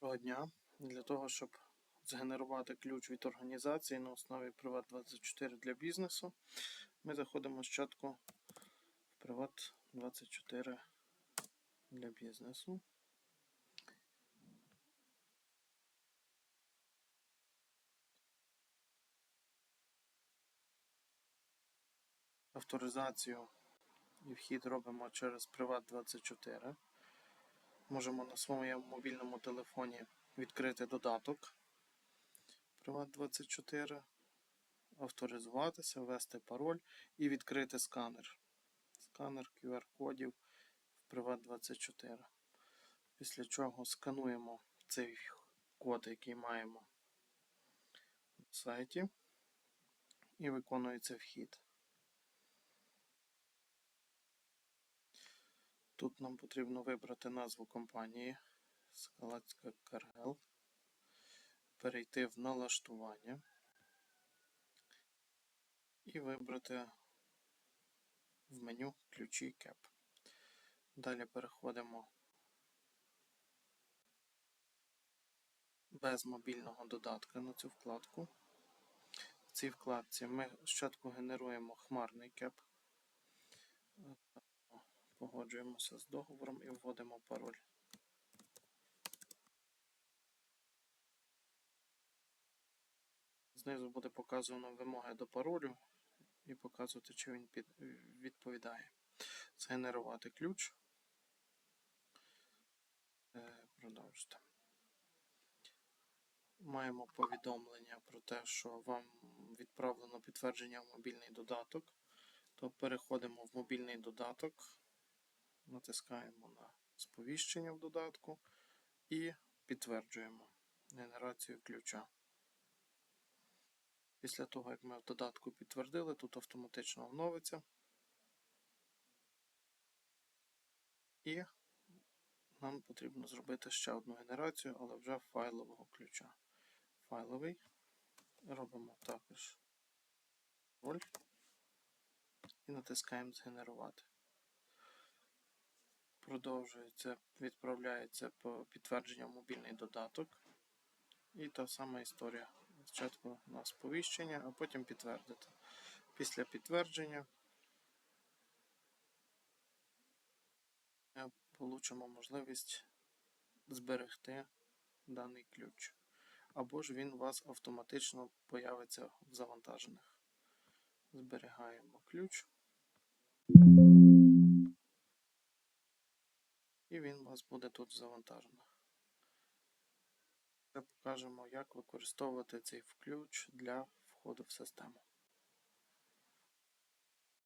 Доброго дня. Для того, щоб згенерувати ключ від організації на основі Privat24 для бізнесу, ми заходимо спочатку в Privat24 для бізнесу. Авторизацію і вхід робимо через Privat24. Можемо на своєму мобільному телефоні відкрити додаток Privat24, авторизуватися, ввести пароль і відкрити сканер. Сканер QR-кодів в Privat24. Після чого скануємо цей код, який маємо на сайті, і виконується вхід. Тут нам потрібно вибрати назву компанії Скалацька Каргел, перейти в налаштування і вибрати в меню ключі CAP. Далі переходимо без мобільного додатка на цю вкладку. В цій вкладці ми спочатку генеруємо хмарний CAP. Погоджуємося з договором і вводимо пароль. Знизу буде показано вимоги до паролю і показувати, чи він відповідає. Згенерувати ключ. Е, Продовжити. Маємо повідомлення про те, що вам відправлено підтвердження в мобільний додаток. То переходимо в мобільний додаток натискаємо на сповіщення в додатку і підтверджуємо генерацію ключа. Після того, як ми в додатку підтвердили, тут автоматично оновиться. І нам потрібно зробити ще одну генерацію, але вже файлового ключа. Файловий. Робимо також роль і натискаємо Згенерувати продовжується, відправляється по підтвердження в мобільний додаток. І та сама історія. Спочатку на сповіщення, а потім підтвердити. Після підтвердження ми получимо можливість зберегти даний ключ. Або ж він у вас автоматично появиться в завантажених. Зберігаємо ключ. І він у вас буде тут завантажено. Ми покажемо, як використовувати цей ключ для входу в систему.